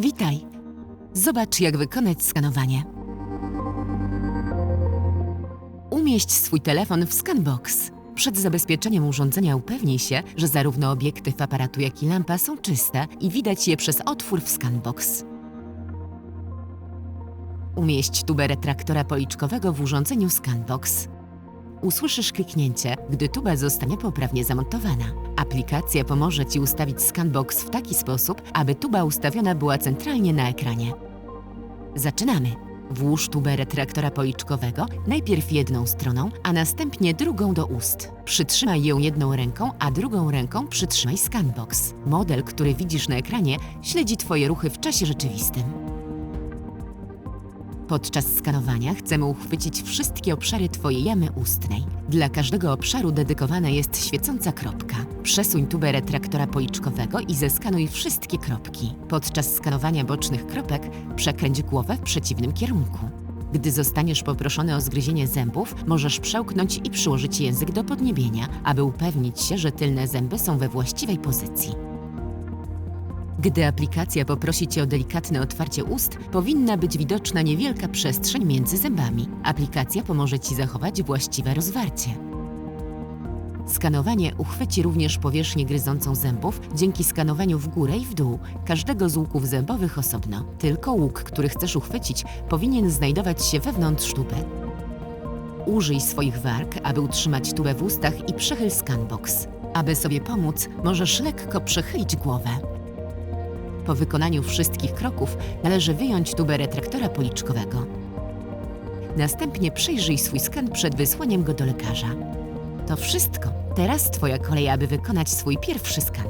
Witaj. Zobacz, jak wykonać skanowanie. Umieść swój telefon w Scanbox. Przed zabezpieczeniem urządzenia upewnij się, że zarówno obiektyw aparatu, jak i lampa są czyste i widać je przez otwór w Scanbox. Umieść tubę retraktora policzkowego w urządzeniu Scanbox. Usłyszysz kliknięcie, gdy tuba zostanie poprawnie zamontowana. Aplikacja pomoże Ci ustawić Scanbox w taki sposób, aby tuba ustawiona była centralnie na ekranie. Zaczynamy. Włóż tubę retraktora policzkowego najpierw jedną stroną, a następnie drugą do ust. Przytrzymaj ją jedną ręką, a drugą ręką przytrzymaj Scanbox. Model, który widzisz na ekranie, śledzi Twoje ruchy w czasie rzeczywistym. Podczas skanowania chcemy uchwycić wszystkie obszary Twojej jamy ustnej. Dla każdego obszaru dedykowana jest świecąca kropka. Przesuń tubę retraktora policzkowego i zeskanuj wszystkie kropki. Podczas skanowania bocznych kropek przekręć głowę w przeciwnym kierunku. Gdy zostaniesz poproszony o zgryzienie zębów, możesz przełknąć i przyłożyć język do podniebienia, aby upewnić się, że tylne zęby są we właściwej pozycji. Gdy aplikacja poprosi Cię o delikatne otwarcie ust, powinna być widoczna niewielka przestrzeń między zębami. Aplikacja pomoże Ci zachować właściwe rozwarcie. Skanowanie uchwyci również powierzchnię gryzącą zębów dzięki skanowaniu w górę i w dół każdego z łuków zębowych osobno. Tylko łuk, który chcesz uchwycić, powinien znajdować się wewnątrz tuby. Użyj swoich warg, aby utrzymać tubę w ustach i przechyl scanbox. Aby sobie pomóc, możesz lekko przechylić głowę. Po wykonaniu wszystkich kroków należy wyjąć tubę retraktora policzkowego. Następnie przyjrzyj swój skan przed wysłaniem go do lekarza. To wszystko. Teraz Twoja kolej, aby wykonać swój pierwszy skan.